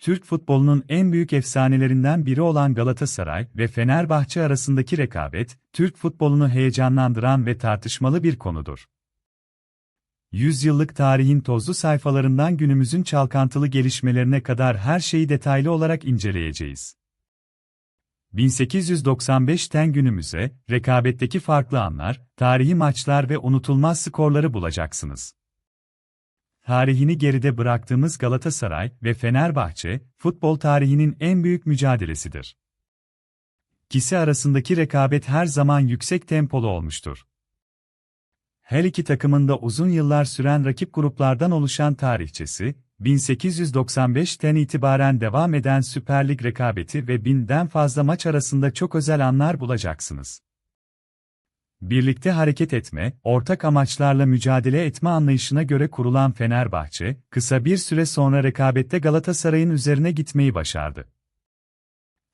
Türk futbolunun en büyük efsanelerinden biri olan Galatasaray ve Fenerbahçe arasındaki rekabet, Türk futbolunu heyecanlandıran ve tartışmalı bir konudur. Yüzyıllık tarihin tozlu sayfalarından günümüzün çalkantılı gelişmelerine kadar her şeyi detaylı olarak inceleyeceğiz. 1895'ten günümüze, rekabetteki farklı anlar, tarihi maçlar ve unutulmaz skorları bulacaksınız. Tarihini geride bıraktığımız Galatasaray ve Fenerbahçe, futbol tarihinin en büyük mücadelesidir. İkisi arasındaki rekabet her zaman yüksek tempolu olmuştur. Her iki takımın da uzun yıllar süren rakip gruplardan oluşan tarihçesi, 1895'ten itibaren devam eden Süper Lig rekabeti ve binden fazla maç arasında çok özel anlar bulacaksınız. Birlikte hareket etme, ortak amaçlarla mücadele etme anlayışına göre kurulan Fenerbahçe, kısa bir süre sonra rekabette Galatasaray'ın üzerine gitmeyi başardı.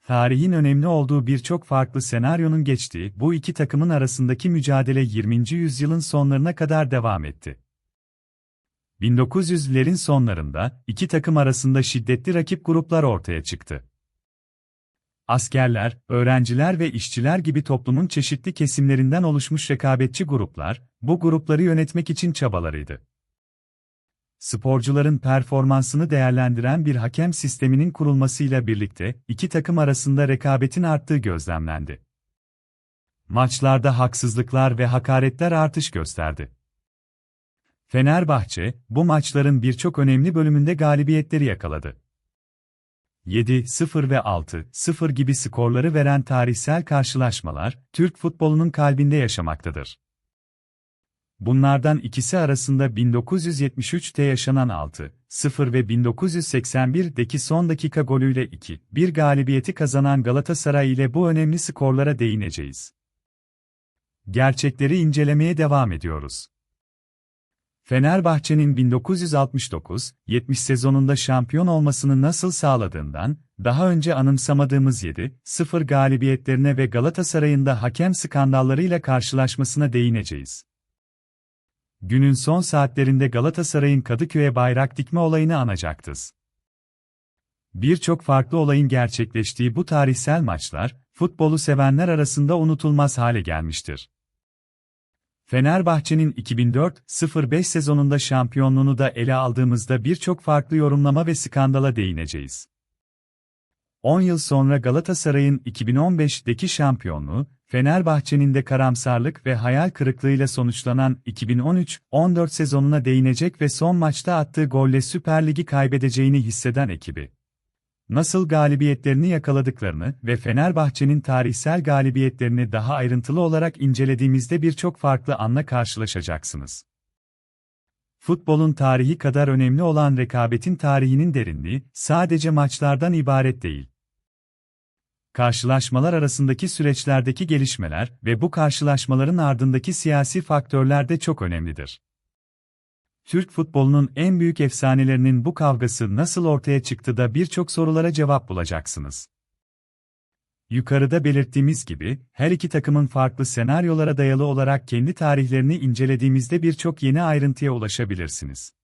Tarihin önemli olduğu birçok farklı senaryonun geçtiği bu iki takımın arasındaki mücadele 20. yüzyılın sonlarına kadar devam etti. 1900'lerin sonlarında iki takım arasında şiddetli rakip gruplar ortaya çıktı. Askerler, öğrenciler ve işçiler gibi toplumun çeşitli kesimlerinden oluşmuş rekabetçi gruplar, bu grupları yönetmek için çabalarıydı. Sporcuların performansını değerlendiren bir hakem sisteminin kurulmasıyla birlikte iki takım arasında rekabetin arttığı gözlemlendi. Maçlarda haksızlıklar ve hakaretler artış gösterdi. Fenerbahçe, bu maçların birçok önemli bölümünde galibiyetleri yakaladı. 7-0 ve 6-0 gibi skorları veren tarihsel karşılaşmalar, Türk futbolunun kalbinde yaşamaktadır. Bunlardan ikisi arasında 1973'te yaşanan 6-0 ve 1981'deki son dakika golüyle 2-1 galibiyeti kazanan Galatasaray ile bu önemli skorlara değineceğiz. Gerçekleri incelemeye devam ediyoruz. Fenerbahçe'nin 1969-70 sezonunda şampiyon olmasını nasıl sağladığından, daha önce anımsamadığımız 7-0 galibiyetlerine ve Galatasaray'ın da hakem skandallarıyla karşılaşmasına değineceğiz. Günün son saatlerinde Galatasaray'ın Kadıköy'e bayrak dikme olayını anacaktız. Birçok farklı olayın gerçekleştiği bu tarihsel maçlar, futbolu sevenler arasında unutulmaz hale gelmiştir. Fenerbahçe'nin 2004-05 sezonunda şampiyonluğunu da ele aldığımızda birçok farklı yorumlama ve skandala değineceğiz. 10 yıl sonra Galatasaray'ın 2015'deki şampiyonluğu, Fenerbahçe'nin de karamsarlık ve hayal kırıklığıyla sonuçlanan 2013-14 sezonuna değinecek ve son maçta attığı golle Süper Ligi kaybedeceğini hisseden ekibi nasıl galibiyetlerini yakaladıklarını ve Fenerbahçe'nin tarihsel galibiyetlerini daha ayrıntılı olarak incelediğimizde birçok farklı anla karşılaşacaksınız. Futbolun tarihi kadar önemli olan rekabetin tarihinin derinliği, sadece maçlardan ibaret değil. Karşılaşmalar arasındaki süreçlerdeki gelişmeler ve bu karşılaşmaların ardındaki siyasi faktörler de çok önemlidir. Türk futbolunun en büyük efsanelerinin bu kavgası nasıl ortaya çıktı da birçok sorulara cevap bulacaksınız. Yukarıda belirttiğimiz gibi, her iki takımın farklı senaryolara dayalı olarak kendi tarihlerini incelediğimizde birçok yeni ayrıntıya ulaşabilirsiniz.